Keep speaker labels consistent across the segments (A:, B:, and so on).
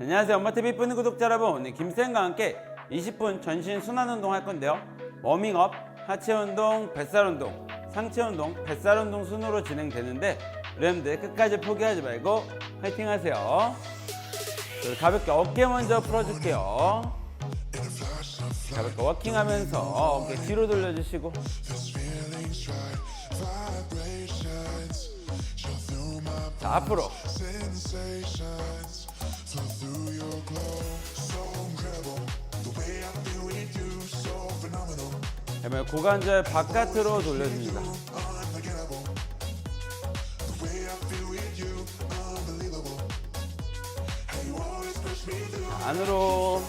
A: 안녕하세요. 엄마TV 뿌는 구독자 여러분. 오늘 김쌤과 함께 20분 전신 순환 운동 할 건데요. 워밍업, 하체 운동, 뱃살 운동, 상체 운동, 뱃살 운동 순으로 진행되는데 여러분들 끝까지 포기하지 말고 파이팅 하세요. 가볍게 어깨 먼저 풀어줄게요. 가볍게 워킹하면서 어깨 뒤로 돌려주시고. 자 앞으로 그다음에 고관절 바깥으로 돌려줍니다. 자, 안으로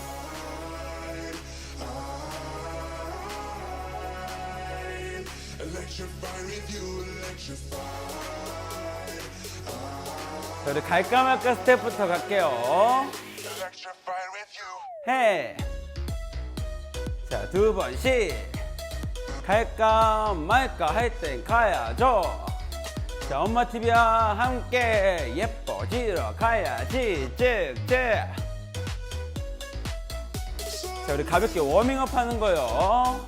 A: 자, 우리 갈까 말까 스텝부터 갈게요. 해. 자, 두 번씩. 갈까 말까 할 땐 가야죠. 자, 엄마 TV와 함께 예뻐지러 가야지. 쭉쭉. 자, 우리 가볍게 워밍업 하는 거요.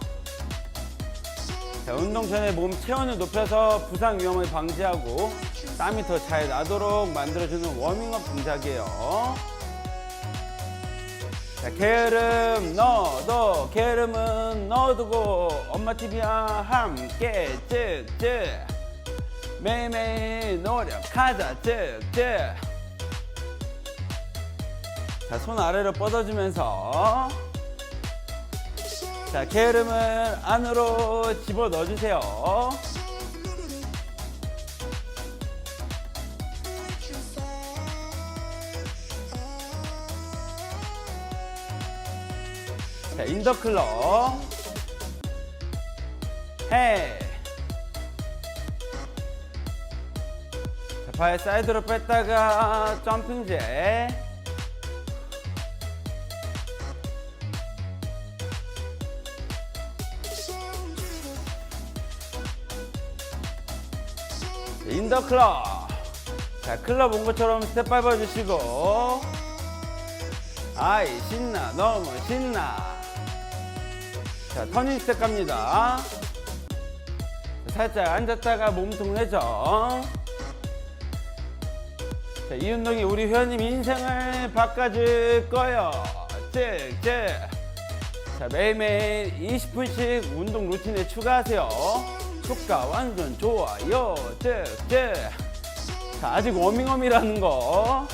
A: 자, 운동 전에 몸 체온을 높여서 부상 위험을 방지하고 땀이 더 잘 나도록 만들어주는 워밍업 동작이에요. 자, 게으름 넣어도 게으름은 넣어두고 엄마 TV와 함께 쭉쭉 매일매일 노력하자 쭉쭉 자, 손 아래로 뻗어주면서. 자, 게으름을 안으로 집어 넣어주세요. 해. 자, 발 사이드로 뺐다가 점핑제. 인더클럽. 자, 클럽 온 것처럼 스텝 밟아주시고. 아이, 신나. 너무 신나. 자, 터닝 스텝 갑니다. 살짝 앉았다가 몸통 회전. 자, 이 운동이 우리 회원님 인생을 바꿔줄 거예요. 쭉쭉. 자, 매일매일 20분씩 운동 루틴에 추가하세요. 효과 완전 좋아요. 쭉쭉. 자, 아직 워밍업이라는 거.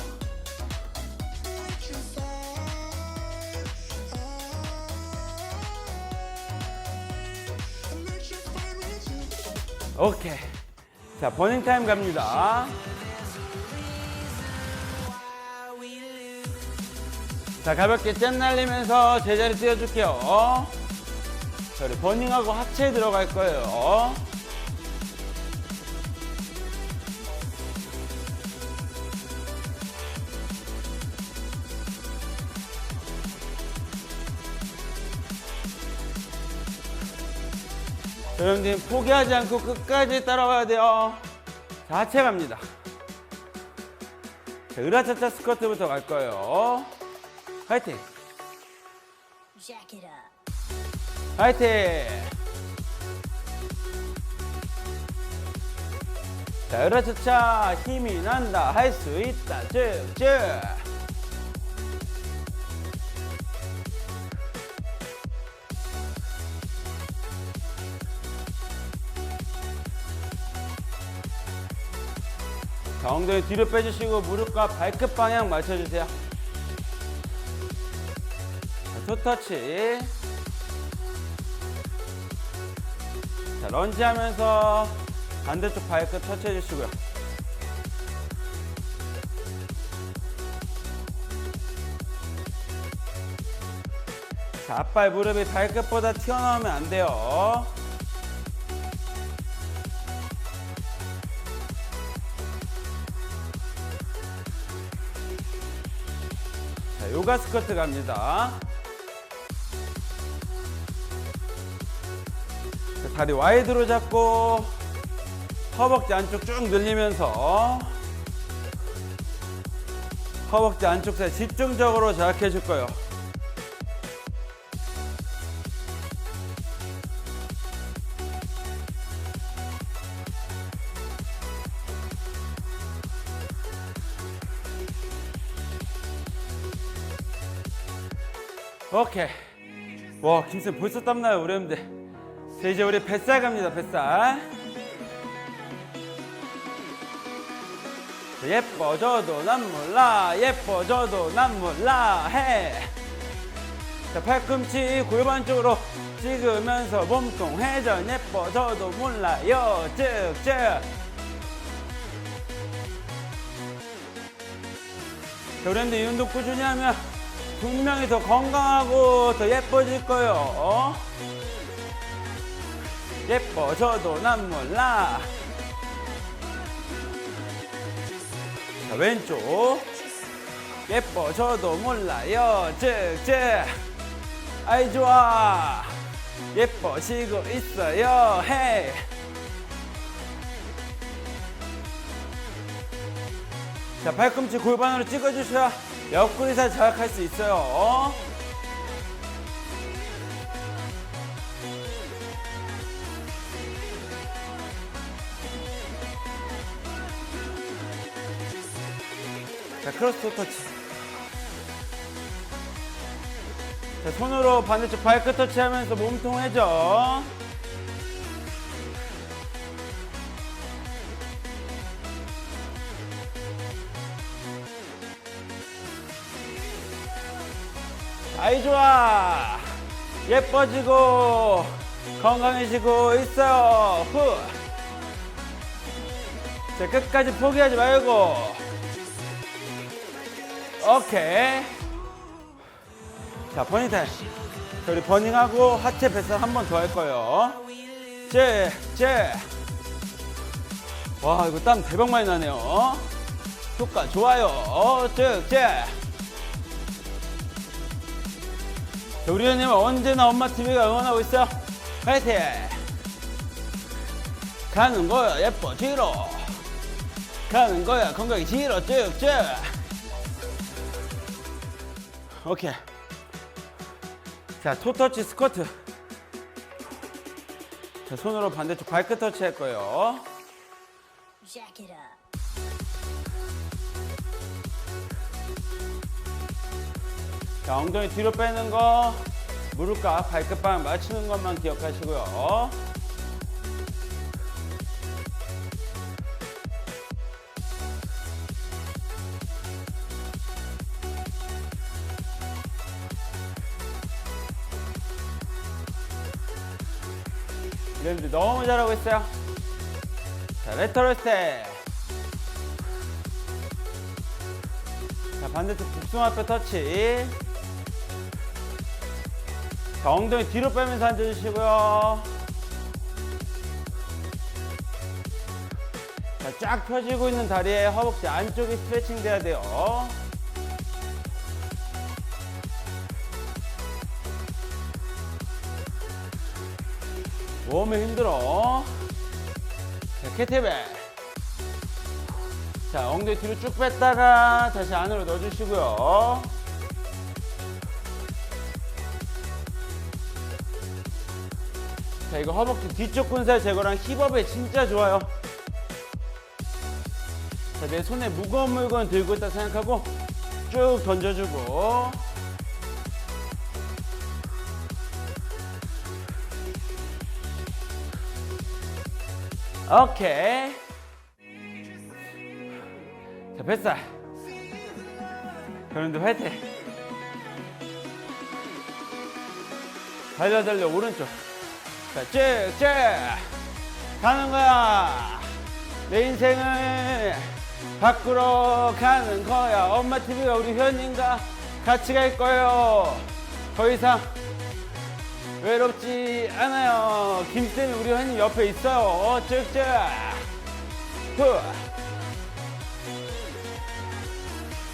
A: 오케이. 자, 버닝 타임 갑니다. 자, 가볍게 짠 날리면서 제자리 띄워줄게요. 자, 우리 버닝하고 하체에 들어갈 거예요. 여러분들 포기하지 않고 끝까지 따라와야 돼요. 자, 하체 갑니다. 자, 으라차차 스쿼트부터 갈 거예요. 화이팅! 화이팅! 자, 으라차차 힘이 난다. 할 수 있다. 쭉쭉. 엉덩이 뒤로 빼주시고 무릎과 발끝 방향 맞춰주세요. 자, 토터치. 자, 런지 하면서 반대쪽 발끝 터치해 주시고요. 자, 앞발 무릎이 발끝보다 튀어나오면 안 돼요. 요가 스쿼트 갑니다. 자, 다리 와이드로 잡고 허벅지 안쪽 쭉 늘리면서 허벅지 안쪽 살 집중적으로 자극해 줄 거예요. 오케이. 와, 김쌤 벌써 땀나요, 형들. 자, 이제 우리 뱃살 갑니다, 뱃살. 자, 예뻐져도 난 몰라, 예뻐져도 난 몰라, 해. 자, 팔꿈치 골반 쪽으로 찍으면서 몸통 회전 예뻐져도 몰라요, 쭉쭉. 자, 우리 형들 이 운동 꾸준히 하면 분명히 더 건강하고 더 예뻐질 거예요. 어? 예뻐져도 난 몰라. 자, 왼쪽. 예뻐져도 몰라요. 쭉쭉. 아이, 좋아. 예뻐지고 있어요. 헤이. 자, 발꿈치 골반으로 찍어주셔야 옆구리살 자극할 수 있어요. 자, 크로스 터치. 자, 손으로 반대쪽 발끝 터치하면서 몸통 회전. 아이 좋아. 예뻐지고 건강해지고 있어요. 후. 자 끝까지 포기하지 말고. 오케이. 자 버닝 타임. 자 우리 버닝하고 하체 뱃살 한 번 더 할 거예요. 쟤쟤와 이거 땀 대박 많이 나네요. 효과 좋아요. 어, 쭉쭉 우리 형님은 언제나 엄마 TV가 응원하고 있어. 파이팅! 가는 거야, 예뻐, 뒤로. 가는 거야, 건강히 뒤로, 쭉쭉. 오케이. 자, 토터치 스쿼트. 자, 손으로 반대쪽 발끝 터치 할 거예요. 자, 엉덩이 뒤로 빼는 거, 무릎과 발끝방 맞추는 것만 기억하시고요. 이런들 너무 잘하고 있어요. 자, 레터럴 스텝. 자, 반대쪽 복숭아 앞에 터치. 자, 엉덩이 뒤로 빼면서 앉아주시고요. 자, 쫙 펴지고 있는 다리에 허벅지 안쪽이 스트레칭 돼야 돼요. 몸이 힘들어. 자, 캐테벨. 자, 엉덩이 뒤로 쭉 뺐다가 다시 안으로 넣어주시고요. 이거 허벅지 뒤쪽 군살 제거랑 힙업에 진짜 좋아요. 자, 내 손에 무거운 물건 들고 있다 생각하고 쭉 던져주고. 오케이. 자, 뱃살. 그런데 화이팅. 달려, 달려, 오른쪽. 자, 쭉 쭉 가는 거야. 내 인생을 바꾸러 가는 거야. 엄마 TV가 우리 현인과 같이 갈 거예요. 더 이상 외롭지 않아요. 김쌤이 우리 현인 옆에 있어요. 쭉쭉. 후.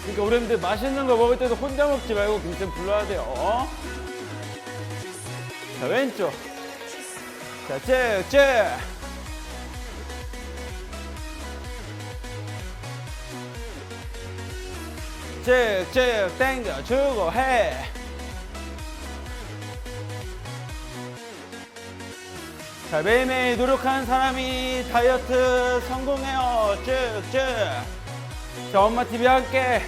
A: 그러니까 우리들 맛있는 거 먹을 때도 혼자 먹지 말고 김쌤 불러야 돼요. 자, 왼쪽. 자, 쭉쭉. 쭉쭉 당겨주고 해. 자, 매일매일 노력하는 사람이 다이어트 성공해요. 쭉쭉. 자, 엄마 TV와 함께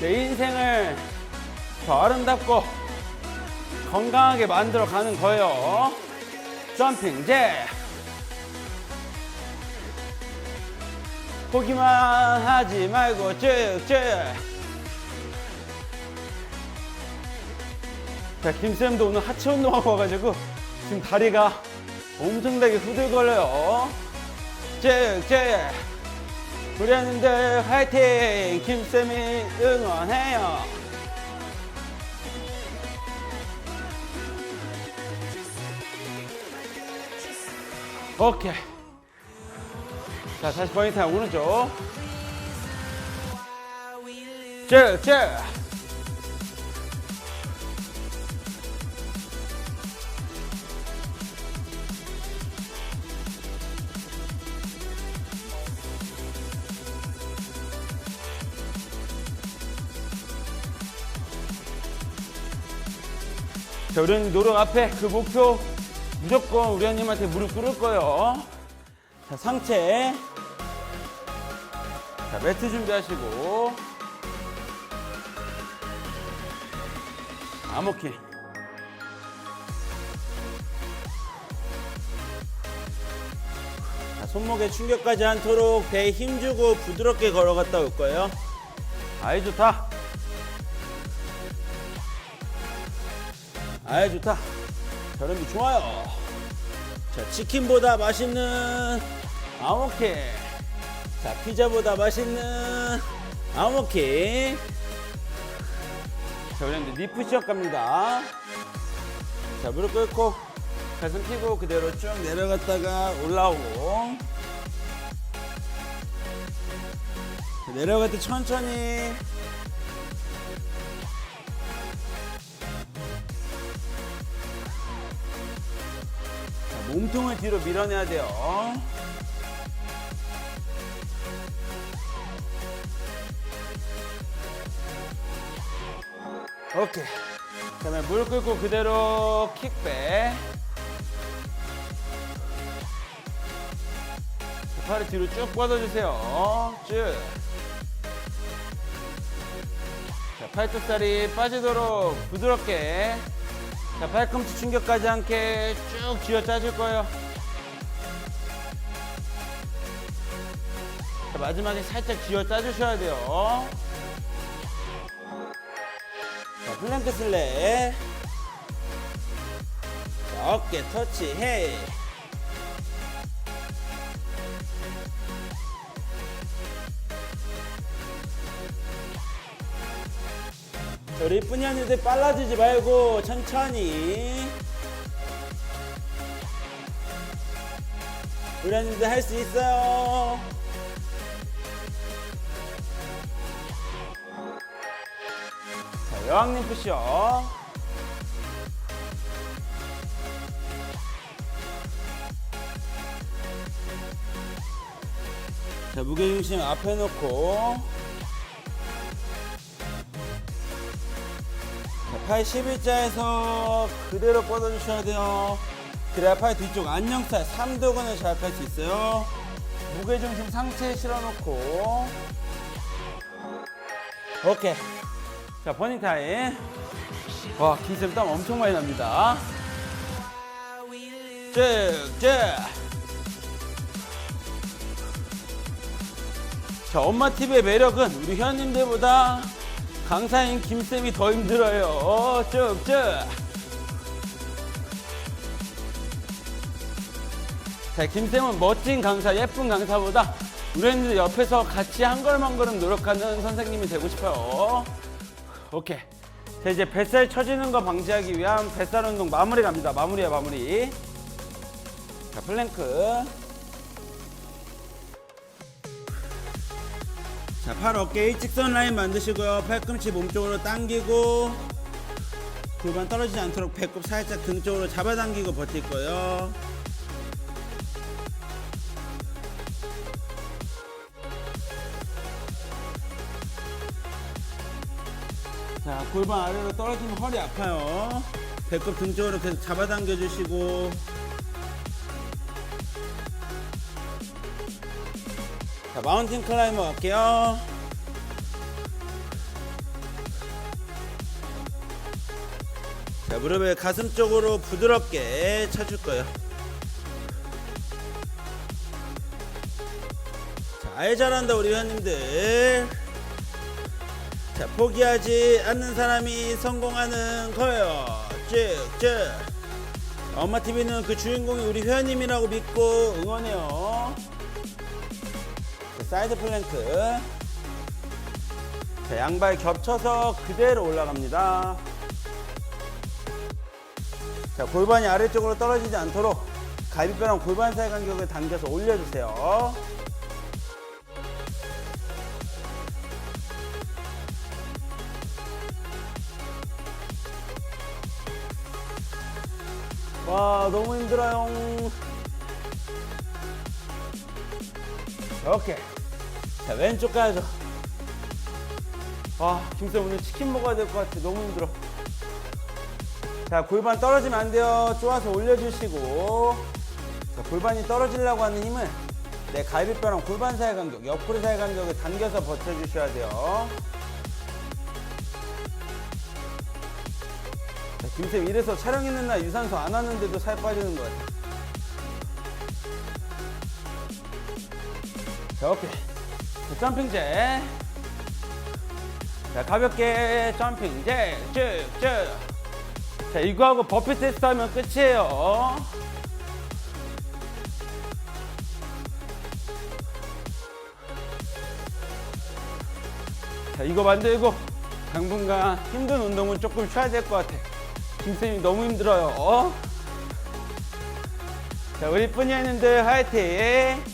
A: 내 인생을 더 아름답고 건강하게 만들어 가는 거예요. 점핑 잭. 포기만 하지 말고 쭉쭉. 자, 김쌤도 오늘 하체 운동하고 와가지고 지금 다리가 엄청나게 후들거려요. 쭉쭉. 우리 하는들 화이팅! 김쌤이 응원해요. 오케이. 자, 다시 포인트 오른쪽. 쭉 쭉. 자, 우리는 노력 앞에 그 목표 무조건 우리 형님한테 무릎 꿇을 거예요. 자, 상체. 자, 매트 준비하시고. 암호킹. 자, 손목에 충격까지 않도록 배에 힘주고 부드럽게 걸어갔다 올 거예요. 아이, 좋다. 아이, 좋다. 저렴이 좋아요. 자, 치킨보다 맛있는 아모킹. 자, 피자보다 맛있는 아모킹. 자, 우리 이제 니푸시업 갑니다. 자, 무릎 꿇고 가슴 펴고 그대로 쭉 내려갔다가 올라오고. 자, 내려갈 때 천천히. 몸통을 뒤로 밀어내야 돼요. 오케이. 그 다음에 물 끓고 그대로 킥백. 자, 팔을 뒤로 쭉 뻗어주세요. 쭉. 자, 팔뚝살이 빠지도록 부드럽게. 자, 팔꿈치 충격하지 않게 쭉 쥐어 짜줄 거예요. 자, 마지막에 살짝 쥐어 짜주셔야 돼요. 자, 플랭크 슬랩. 자, 어깨 터치, 헤이. 우리 이쁜 년이들 빨라지지 말고 천천히. 우리 언니들 할수 있어요. 자, 여왕님 푸시업. 자, 무게중심 앞에 놓고. 팔 11자에서 그대로 뻗어주셔야 돼요. 그래야 팔 뒤쪽 안녕살 3도근을 자극할 수 있어요. 무게중심 상체에 실어놓고. 오케이. 자, 버닝 타임. 와, 김쌤 땀 엄청 많이 납니다. 쭉, 쭉. 자, 엄마 TV의 매력은 우리 회원님들보다 강사인 김쌤이 더 힘들어요. 쭉, 쭉. 자, 김쌤은 멋진 강사, 예쁜 강사보다 우리 회원님들 옆에서 같이 한 걸음 한 걸음 노력하는 선생님이 되고 싶어요. 오케이. 자, 이제 뱃살 처지는 거 방지하기 위한 뱃살 운동 마무리 갑니다. 마무리야, 마무리. 자, 플랭크. 자, 팔 어깨 일직선 라인 만드시고요. 팔꿈치 몸쪽으로 당기고 골반 떨어지지 않도록 배꼽 살짝 등 쪽으로 잡아당기고 버틸 거예요. 자, 골반 아래로 떨어지면 허리 아파요. 배꼽 등 쪽으로 계속 잡아당겨 주시고. 자, 마운틴 클라이머 갈게요. 자, 무릎을 가슴 쪽으로 부드럽게 쳐줄 거예요. 자, 아예 잘한다, 우리 회원님들. 자, 포기하지 않는 사람이 성공하는 거예요. 쭉쭉. 엄마 TV는 그 주인공이 우리 회원님이라고 믿고 응원해요. 자, 사이드 플랭크. 자, 양발 겹쳐서 그대로 올라갑니다. 자, 골반이 아래쪽으로 떨어지지 않도록 갈비뼈랑 골반 사이 간격을 당겨서 올려주세요. 와, 너무 힘들어요. 오케이. 자, 왼쪽 가야죠. 와, 김쌤 오늘 치킨 먹어야 될 것 같아. 너무 힘들어. 자, 골반 떨어지면 안 돼요. 쪼아서 올려주시고. 자, 골반이 떨어지려고 하는 힘은 내 갈비뼈랑 골반 사이 간격, 옆구리 사이 간격을 당겨서 버텨주셔야 돼요. 자, 김쌤 이래서 촬영 있는 날 유산소 안 하는데도 살 빠지는 것 같아. 자, 오케이. 자, 점핑 잭. 자, 가볍게 점핑 잭, 쭉, 쭉. 자, 이거 하고 버피 테스트 하면 끝이에요. 자, 이거 만들고 당분간 힘든 운동은 조금 쉬어야 될 것 같아. 김쌤이 너무 힘들어요. 어? 자, 우리 뿐이 있는데 화이팅!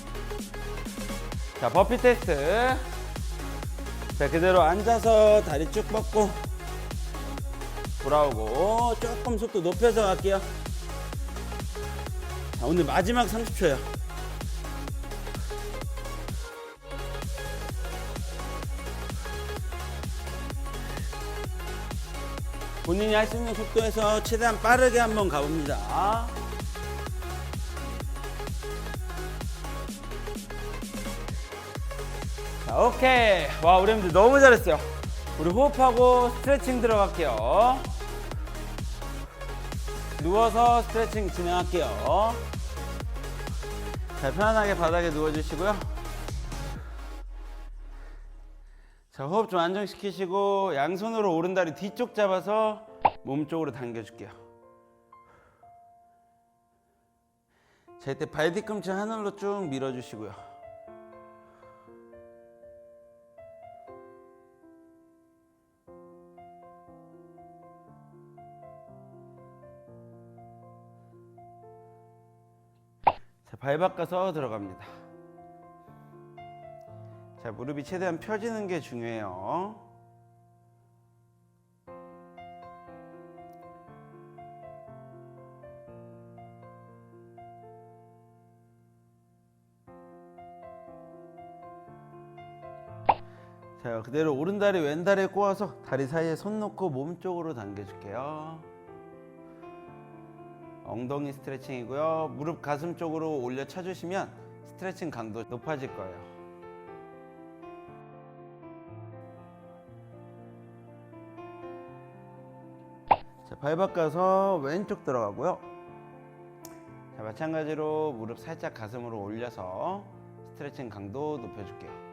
A: 자, 버피 테스트. 자, 그대로 앉아서 다리 쭉 뻗고 돌아오고 조금 속도 높여서 갈게요. 자, 오늘 마지막 30초요. 본인이 할 수 있는 속도에서 최대한 빠르게 한번 가봅니다. 오케이. 와, 우리 형들 너무 잘했어요. 우리 호흡하고 스트레칭 들어갈게요. 누워서 스트레칭 진행할게요. 자, 편안하게 바닥에 누워주시고요. 자, 호흡 좀 안정시키시고 양손으로 오른다리 뒤쪽 잡아서 몸 쪽으로 당겨줄게요. 자, 이때 발 뒤꿈치 하늘로 쭉 밀어주시고요. 발 바꿔서 들어갑니다. 자, 무릎이 최대한 펴지는 게 중요해요. 자, 그대로 오른 다리 왼 다리에 꼬아서 다리 사이에 손 놓고 몸 쪽으로 당겨줄게요. 엉덩이 스트레칭이고요. 무릎 가슴 쪽으로 올려 쳐주시면 스트레칭 강도 높아질 거예요. 자, 발 바꿔서 왼쪽 들어가고요. 자, 마찬가지로 무릎 살짝 가슴으로 올려서 스트레칭 강도 높여줄게요.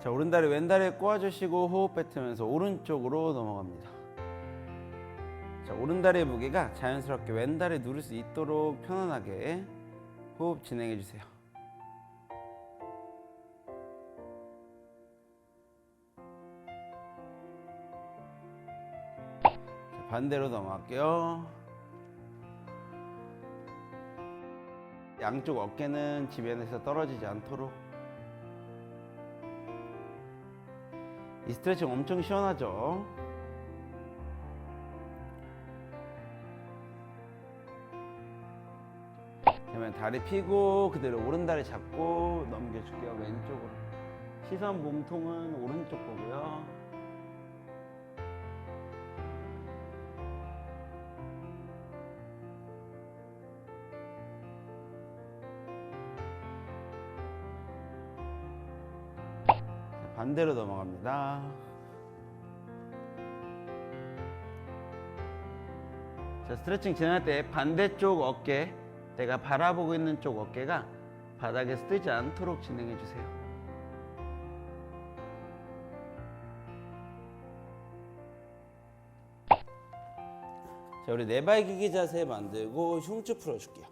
A: 자, 오른다리 왼다리에 꼬아주시고 호흡 뱉으면서 오른쪽으로 넘어갑니다. 자, 오른다리의 무게가 자연스럽게 왼다리에 누를 수 있도록 편안하게 호흡 진행해 주세요. 자, 반대로 넘어갈게요. 양쪽 어깨는 지면에서 떨어지지 않도록 이 스트레칭 엄청 시원하죠? 그러면 다리 피고 그대로 오른다리 잡고 넘겨줄게요. 왼쪽으로. 시선 몸통은 오른쪽 보고요. 반대로 넘어갑니다 자, 스트레칭 진행할 때 반대쪽 어깨, 내가 바라보고 있는 쪽 어깨가 바닥에서 뜨지 않도록 진행해 주세요. 자, 우리 네발기기 자세 만들고 흉추 풀어줄게요.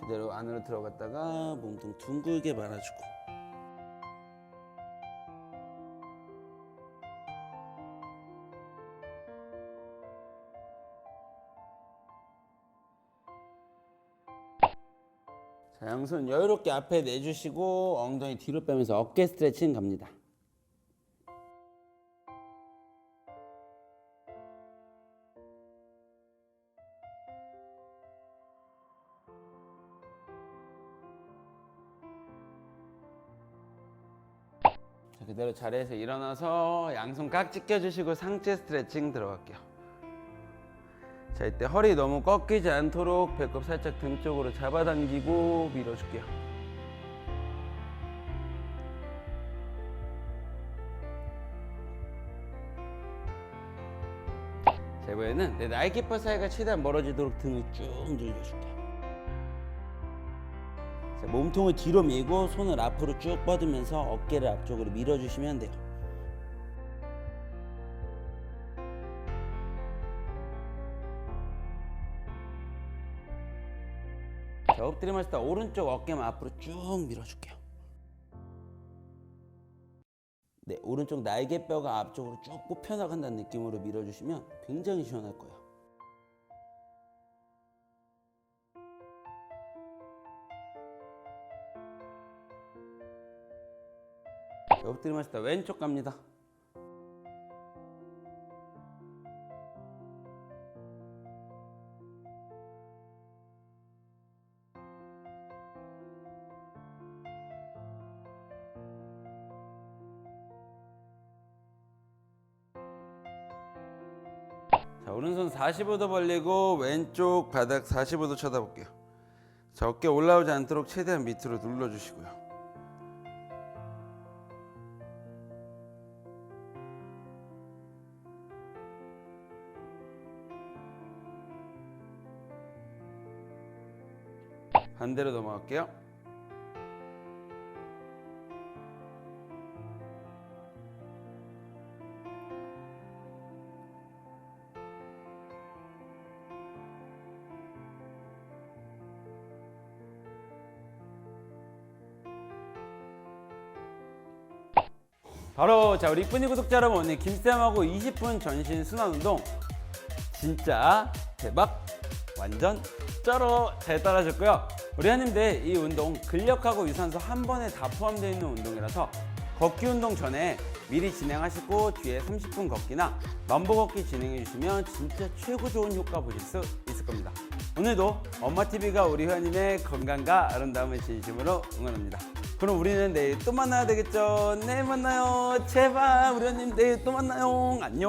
A: 그대로 안으로 들어갔다가 몸통 둥글게 말아주고. 자, 양손 여유롭게 앞에 내주시고 엉덩이 뒤로 빼면서 어깨 스트레칭 갑니다. 자, 그대로 자리에서 일어나서 양손 깍지 껴주시고 상체 스트레칭 들어갈게요. 자, 이때 허리 너무 꺾이지 않도록 배꼽 살짝 등 쪽으로 잡아당기고 밀어줄게요. 자, 이번에는 내 날개뼈 사이가 최대한 멀어지도록 등을 쭉 늘려줄게요. 자, 몸통을 뒤로 밀고 손을 앞으로 쭉 뻗으면서 어깨를 앞쪽으로 밀어주시면 돼요. 엎드리면서 다 오른쪽 어깨만 앞으로 쭉 밀어줄게요. 네, 오른쪽 날개뼈가 앞쪽으로 쭉 뽑혀나간다는 느낌으로 밀어주시면 굉장히 시원할 거예요. 자, 엎드리면서 다 왼쪽 갑니다. 자, 오른손 45도 벌리고 왼쪽 바닥 45도 쳐다볼게요. 자, 어깨 올라오지 않도록 최대한 밑으로 눌러주시고요. 반대로 넘어갈게요. 바로 자 우리 이쁜이 구독자 여러분 오늘 김쌤하고 20분 전신 순환 운동 진짜 대박 완전 쩔어 잘 따라하셨고요. 우리 하님들 이 운동 근력하고 유산소 한 번에 다 포함되어 있는 운동이라서 걷기 운동 전에 미리 진행하시고 뒤에 30분 걷기나 만보 걷기 진행해 주시면 진짜 최고 좋은 효과 보실 수 있을 겁니다. 오늘도 엄마TV가 우리 회원님의 건강과 아름다움을 진심으로 응원합니다 그럼 우리는 내일 또 만나야 되겠죠? 내일 만나요. 제발 우리 회원님 내일 또 만나요. 안녕